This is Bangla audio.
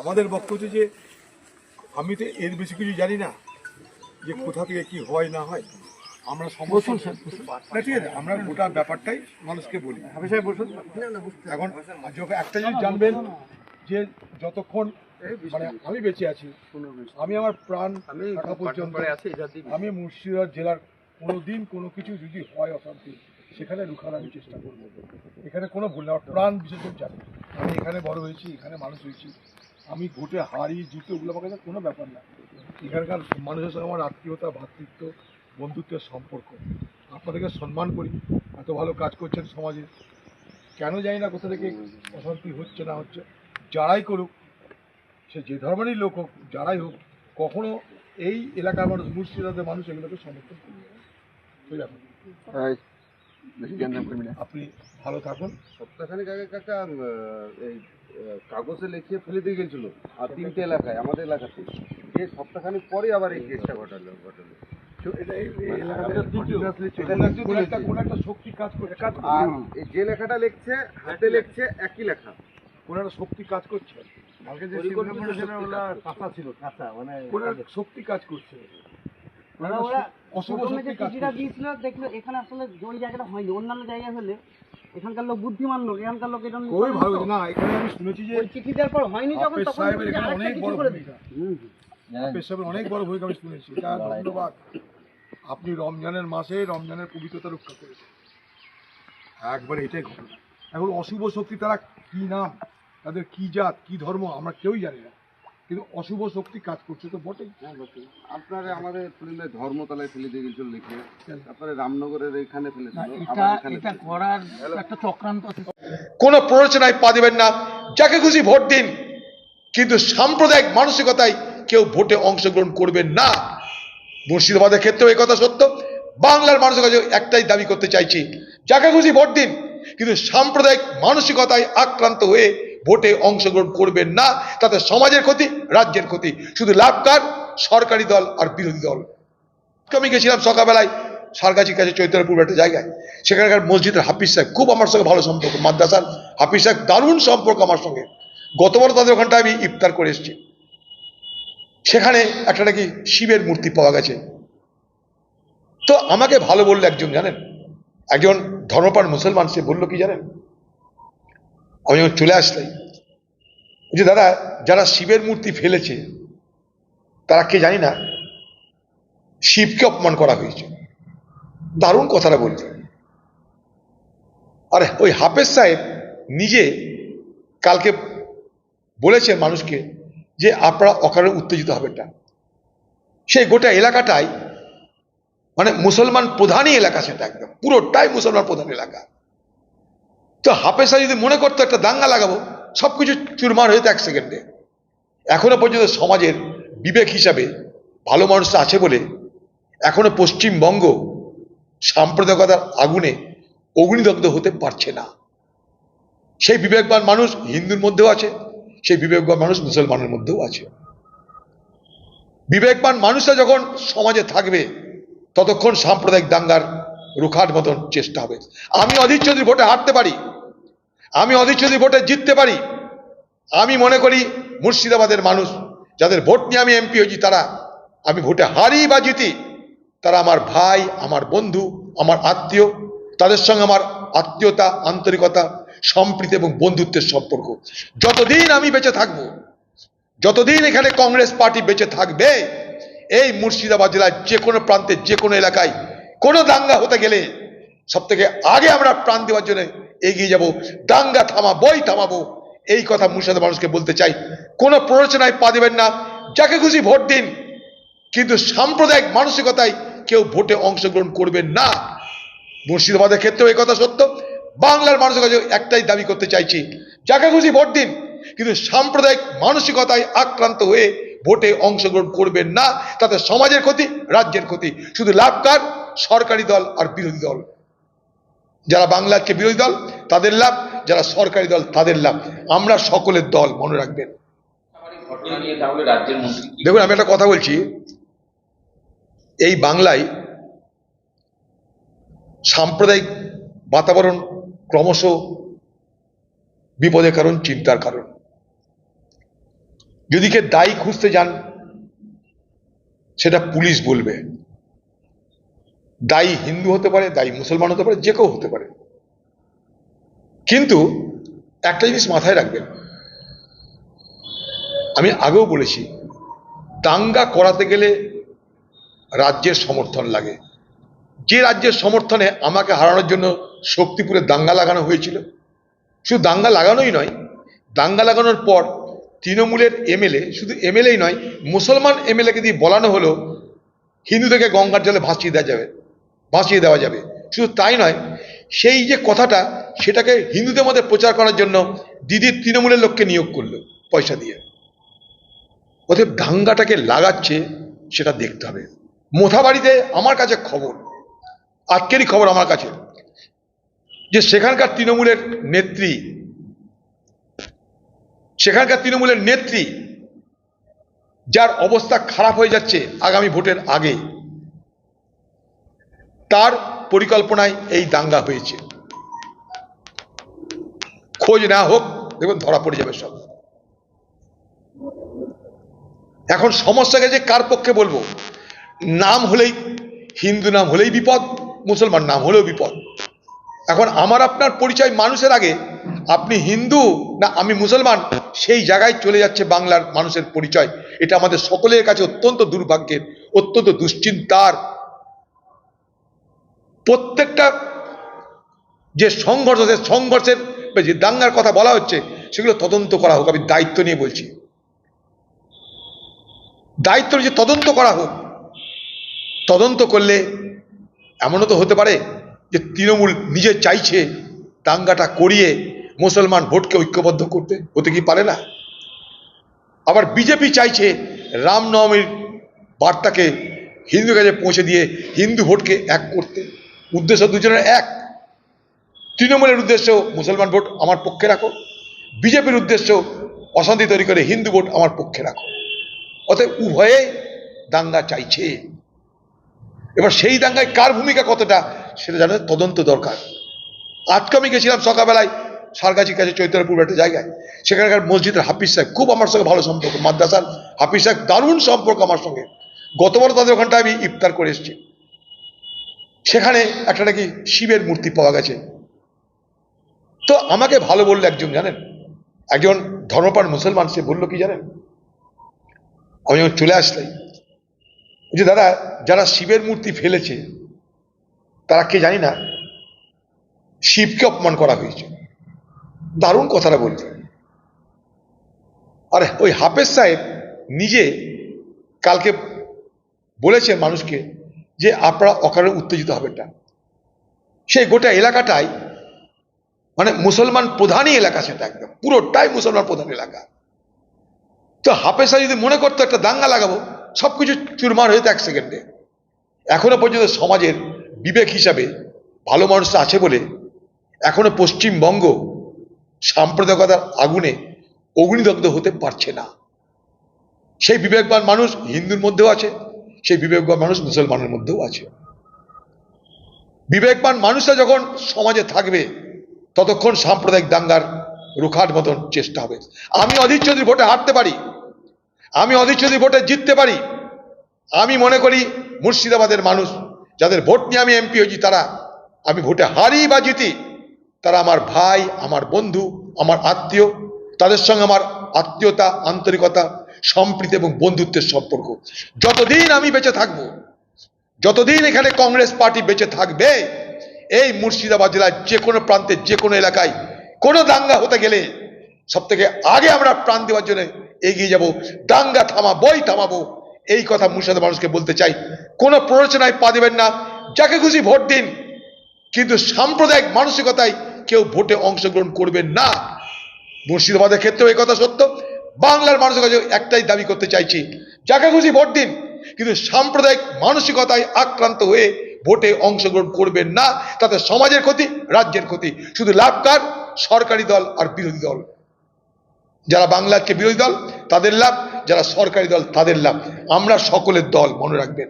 আমাদের বক্তব্য হচ্ছে যে আমি তো এর বেশি কিছু জানি না যে কোথা থেকে কি হয় না হয়। আমরা সমস্ত না ঠিক আছে আমরা গোটা ব্যাপারটাই মানুষকে বলি। এখন যখন একটা জিনিস জানবেন যে যতক্ষণ মানে আমি বেঁচে আছি আমি আমার প্রাণ থাকা পর্যন্ত আমি মুর্শিদাবাদ জেলার কোনো দিন কোনো কিছু যদি হয় অশান্তি সেখানে রুখার আমি চেষ্টা করব। এখানে কোনো ভুল না আমার প্রাণ বিসর্জন জানি আমি এখানে বড় হয়েছি এখানে মানুষ হয়েছি। আমি ভোটে হারি জিতে ওগুলো আমার কাছে কোনো ব্যাপার না। এখানকার মানুষের সঙ্গে আমার আত্মীয়তা ভ্রাতৃত্ব বন্ধুত্বের সম্পর্ক। আপনাদেরকে সম্মান করি। এত ভালো কাজ করছেন সমাজে। কেন জানি না কোথা থেকে অশান্তি হচ্ছে না হচ্ছে। যারাই করুক, সে যে ধর্মেরই লোক হোক, যারাই হোক, কখনো এই এলাকার মানুষ, মুর্শিদাবাদের মানুষ এগুলোকে সমর্থন করবে আপনি ভালো থাকুন। সপ্তাহখানেক আগে কাকা এই কাগজে লিখিয়ে ফেলে দিয়ে গেছিল আর তিনটে এলাকায় আমাদের এলাকাতে। এই সপ্তাহখানেক পরে আবার এই কেসটা ঘটালো ঘটালো। মানে যে লেখাটা লিখছে হাতে লিখছে একই লেখা। কোনো একটা শক্তি কাজ করছে। কালকে যে ছিল ওগুলা কাঁচা ছিল কাঁচা মানে কোনো শক্তি কাজ করছে। ওরা প্রথমে যে চিঠিটা দিয়েছিল দেখল এখানে আসলে ওই জায়গাটা হয়নি অন্যান্য জায়গায় হলে এখানকার লোক বুদ্ধিমান লোক এখানকার লোক এটা ভালো না এখানে আমি শুনেছি যে চিঠি দেওয়ার পর হয়নি যখন তখন অনেক কিছু বড় করে ভূমিকা। দিচ্ছে। অনেক বড় ভূমিকা আমি শুনেছি। ধন্যবাদ। আপনি রমজানের মাসে রমজানের পবিত্রতা রক্ষা করেছেন। একবারে এটাই ঘটনা। এখন অশুভ শক্তি তারা কি নাম? তাদের কি জাত কি ধর্ম আমরা কেউই জানি না। কিন্তু অশুভ শক্তি কাজ করছে তো বটেই। আপনার আমাদের ফেলে ধর্মতলায় ফেলে দিয়ে গেছিল লিখে। তারপরে রামনগরের এখানে ফেলেছিল এটা এটা করার একটা চক্রান্ত আছে। কোনো প্ররোচনায় পা দেবেন না। যাকে খুশি ভোট দিন কিন্তু সাম্প্রদায়িক মানসিকতায় কেউ ভোটে অংশগ্রহণ করবেন না। মুর্শিদাবাদের ক্ষেত্রেও এই কথা সত্য। বাংলার মানুষের কাছে একটাই দাবি করতে চাইছি যাকে খুশি ভোট দিন কিন্তু সাম্প্রদায়িক মানসিকতায় আক্রান্ত হয়ে ভোটে অংশগ্রহণ করবেন না, তাতে সমাজের ক্ষতি, রাজ্যের ক্ষতি। শুধু লাভকার সরকারি দল আর বিরোধী দল। আমি গেছিলাম সকালবেলায় সারগাছির কাছে চৈতন্যপুর একটা জায়গায়। সেখানকার মসজিদের হাফিজ সাহেব, খুব আমার সঙ্গে ভালো সম্পর্ক, মাদ্রাসার হাফিজ সাহেব, দারুণ সম্পর্ক আমার সঙ্গে। গতবার তাদের ওখানটায় আমি ইফতার করে এসেছি। সেখানে একটা নাকি শিবের মূর্তি পাওয়া গেছে। তো আমাকে ভালো বলল একজন, জানেন? একজন ধর্মপ্রাণ মুসলমান, সে বলল কি জানেন? আমি যখন চলে আসলাই যে দাদা, যারা শিবের মূর্তি ফেলেছে, তারা কে জানি না, শিবকে অপমান করা হয়েছে। দারুণ কথাটা বলছে। আরে ওই হাফেজ সাহেব নিজে কালকে বলেছেন মানুষকে যে, আপনারা অকারণে উত্তেজিত হবেন না। সেই গোটা এলাকাটাই মানে মুসলমান প্রধানই এলাকা সেটা একদম। পুরোটাই মুসলমান প্রধান এলাকা। তো হাফেজ যদি মনে করতো একটা দাঙ্গা লাগাবো, সবকিছু চুরমার হয়ে এক সেকেন্ডে। এখনও পর্যন্ত সমাজের বিবেক হিসাবে ভালো মানুষরা আছে বলে এখনও পশ্চিমবঙ্গ সাম্প্রদায়িকতার আগুনে অগ্নিদগ্ধ হতে পারছে না। সেই বিবেকবান মানুষ হিন্দুর মধ্যেও আছে, সেই বিবেকবান মানুষ মুসলমানের মধ্যেও আছে। বিবেকবান মানুষরা যখন সমাজে থাকবে, ততক্ষণ সাম্প্রদায়িক দাঙ্গার রুখার মতন চেষ্টা হবে। আমি অধীর চৌধুরী ভোটে হারতে পারি আমি অধীর ভোটে জিততে পারি। আমি মনে করি মুর্শিদাবাদের মানুষ, যাদের ভোট নিয়ে আমি এমপি হয়েছি, তারা আমি ভোটে হারি বা জিতি, তারা আমার ভাই, আমার বন্ধু, আমার আত্মীয়, তাদের সঙ্গে আমার আত্মীয়তা, আন্তরিকতা, সম্প্রীতি এবং বন্ধুত্বের সম্পর্ক। যতদিন আমি বেঁচে থাকব, যতদিন এখানে কংগ্রেস পার্টি বেঁচে থাকবে, এই মুর্শিদাবাদ জেলার যে কোনো প্রান্তে যে কোনো এলাকায় কোনো দাঙ্গা হতে গেলে সব থেকে আগে আমরা প্রাণ দেওয়ার জন্য এগিয়ে যাব। দাঙ্গা থামাবই থামাবো। এই কথা মুর্শিদাবাদ মানুষকে বলতে চাই। কোনো প্ররোচনায় পা দেবেন না। যাকে খুশি ভোট দিন। কিন্তু সাম্প্রদায়িক মানসিকতায় কেউ ভোটে অংশগ্রহণ করবেন না। মুর্শিদাবাদের ক্ষেত্রেও এই কথা সত্য। বাংলার মানুষের কাছে একটাই দাবি করতে চাইছি। যাকে খুশি ভোট দিন। কিন্তু সাম্প্রদায়িক মানসিকতায় আক্রান্ত হয়ে ভোটে অংশগ্রহণ করবেন না। তাতে সমাজের ক্ষতি, রাজ্যের ক্ষতি। শুধু লাভকার সরকারি দল আর বিরোধী দল। যারা বাংলাকে বিরোধী দল, তাদের লাভ, যারা সরকারি দল, তাদের লাভ। আমরা সকলের দল, মনে রাখবেন। দেখুন, আমি একটা কথা বলছি। এই বাংলায় সাম্প্রদায়িক বাতাবরণ ক্রমশ বিপদের কারণ, চিন্তার কারণ। যদি কে দায়ী খুঁজতে যান, সেটা পুলিশ বলবে। দায়ী হিন্দু হতে পারে, দায়ী মুসলমান হতে পারে, যে কেউ হতে পারে। কিন্তু একটা জিনিস মাথায় রাখবেন। আমি আগেও বলেছি, দাঙ্গা করাতে গেলে রাজ্যের সমর্থন লাগে। যে রাজ্যের সমর্থনে আমাকে হারানোর জন্য শক্তিপুরে দাঙ্গা লাগানো হয়েছিল, শুধু দাঙ্গা লাগানোই নয়, দাঙ্গা লাগানোর পর তৃণমূলের এমএলএ, শুধু এমএলএই নয়, মুসলমান এমএলএকে দিয়ে বলানো হলো, হিন্দুদেরকে গঙ্গার জলে ভাসিয়ে দেওয়া যাবে। ভাসিয়ে দেওয়া যাবে। শুধু তাই নয়, সেই যে কথাটা, সেটাকে হিন্দুদের মধ্যে প্রচার করার জন্য দিদির তৃণমূলের লোককে নিয়োগ করল পয়সা দিয়ে। অতএব দাঙ্গাটাকে লাগাচ্ছে, সেটা দেখতে হবে। মোথাবাড়িতে আমার কাছে খবর, আজকেরই খবর আমার কাছে, যে সেখানকার তৃণমূলের নেত্রী, সেখানকার তৃণমূলের নেত্রী, যার অবস্থা খারাপ হয়ে যাচ্ছে আগামী ভোটের আগে তার পরিকল্পনায় এই দাঙ্গা হয়েছে। খোঁজ না হোক, দেখুন ধরা পড়ে যাবে সব। এখন সমস্যা গেছে কার পক্ষে বলব? নাম হলেই হিন্দু নাম হলেই বিপদ, মুসলমান নাম হলেও বিপদ। এখন আমার আপনার পরিচয় মানুষের আগে, আপনি হিন্দু না আমি মুসলমান, সেই জায়গায় চলে যাচ্ছে বাংলার মানুষের পরিচয়। এটা আমাদের সকলের কাছে অত্যন্ত দুর্ভাগ্যের, অত্যন্ত দুশ্চিন্তার প্রত্যেকটা যে সংঘর্ষ সে সংঘর্ষের যে দাঙ্গার কথা বলা হচ্ছে, সেগুলো তদন্ত করা হোক, আমি দায়িত্ব নিয়ে বলছি। দায়িত্ব যে তদন্ত করা হোক, তদন্ত করলে এমনও তো হতে পারে যে তৃণমূল নিজে চাইছে দাঙ্গাটা করিয়ে মুসলমান ভোটকে ঐক্যবদ্ধ করতে, হতে কি পারে না? আবার বিজেপি চাইছে রামনবমীর বার্তাকে হিন্দু কাছে পৌঁছে দিয়ে হিন্দু ভোটকে এক করতে। উদ্দেশ্য দুজনের এক। তৃণমূলের উদ্দেশ্য মুসলমান ভোট আমার পক্ষে রাখো। বিজেপির উদ্দেশ্য অশান্তি তৈরি করে হিন্দু ভোট আমার পক্ষে রাখো। অতএব উভয়ে দাঙ্গা চাইছে। এবার সেই দাঙ্গায় কার ভূমিকা কতটা সেটা জানার তদন্ত দরকার। আজকে আমি গেছিলাম সকালবেলায় সারগাছির কাছে চৈতন্যপুর একটা জায়গায়। সেখানকার মসজিদের হাফিজ সাহেব খুব আমার সঙ্গে ভালো সম্পর্ক। মাদ্রাসার হাফিজ সাহেব দারুণ সম্পর্ক আমার সঙ্গে। গতবার তাদের ওখানটায় আমি ইফতার করে এসেছি। সেখানে একটা নাকি শিবের মূর্তি পাওয়া গেছে। তো আমাকে ভালো বলল একজন জানেন? একজন ধর্মপ্রাণ মুসলমান, সে বলল, কি জানেন? আমি যখন চলে আসলাই যে দাদা, যারা শিবের মূর্তি ফেলেছে, তারা কে জানি না, শিবকে অপমান করা হয়েছে। দারুণ কথাটা বলছে। আর ওই হাফেজ সাহেব নিজে কালকে বলেছেন মানুষকে যে আপনারা অকারণে উত্তেজিত হবেন না। সেই গোটা এলাকাটাই মানে মুসলমান প্রধানই এলাকা সেটা একদম। পুরোটাই মুসলমান প্রধান এলাকা। তো হাফেজা যদি মনে করতো একটা দাঙ্গা লাগাবো, সবকিছু চুরমার হয়ে এক সেকেন্ডে। এখনও পর্যন্ত সমাজের বিবেক হিসাবে ভালো মানুষরা আছে বলে এখনও পশ্চিমবঙ্গ সাম্প্রদায়িকতার আগুনে অগ্নিদগ্ধ হতে পারছে না। সেই বিবেকবান মানুষ হিন্দুর মধ্যেও আছে সেই বিবেকবান মানুষ মুসলমানের মধ্যেও আছে। বিবেকবান মানুষরা যখন সমাজে থাকবে, ততক্ষণ সাম্প্রদায়িক দাঙ্গার রুখার মতন চেষ্টা হবে। আমি অধীর চৌধুরী ভোটে হারতে পারি, আমি অধীর চৌধুরী ভোটে জিততে পারি, আমি মনে করি মুর্শিদাবাদের মানুষ, যাদের ভোট নিয়ে আমি এমপি হয়েছি, তারা আমি ভোটে হারি বা জিতি, তারা আমার ভাই, আমার বন্ধু, আমার আত্মীয়, তাদের সঙ্গে আমার আত্মীয়তা, আন্তরিকতা সম্প্রীতি এবং বন্ধুত্বের সম্পর্ক। যতদিন আমি বেঁচে থাকব, যতদিন এখানে কংগ্রেস পার্টি বেঁচে থাকবে, এই মুর্শিদাবাদ জেলার যে কোনো প্রান্তে, যে কোনো এলাকায়, কোনো দাঙ্গা হতে গেলে সব থেকে আগে আমরা প্রাণ দেওয়ার জন্য এগিয়ে যাব। দাঙ্গা থামাবই থামাবো। এই কথা মুর্শিদাবাদ মানুষকে বলতে চাই। কোনো প্ররোচনায় পা দেবেন না। যাকে খুশি ভোট দিন, কিন্তু সাম্প্রদায়িক মানসিকতায় কেউ ভোটে অংশগ্রহণ করবেন না। মুর্শিদাবাদের ক্ষেত্রেও এই কথা সত্য। বাংলার মানুষের কাছে একটাই দাবি করতে চাইছি, যাকে খুশি ভোট দিন, কিন্তু সাম্প্রদায়িক মানসিকতায় আক্রান্ত হয়ে ভোটে অংশগ্রহণ করবেন না, তাতে সমাজের ক্ষতি, রাজ্যের ক্ষতি। শুধু লাভ কার? সরকারি দল আর বিরোধী দল। যারা বাংলাকে বিরোধী দল, তাদের লাভ, যারা সরকারি দল, তাদের লাভ। আমরা সকলের দল মনে রাখবেন।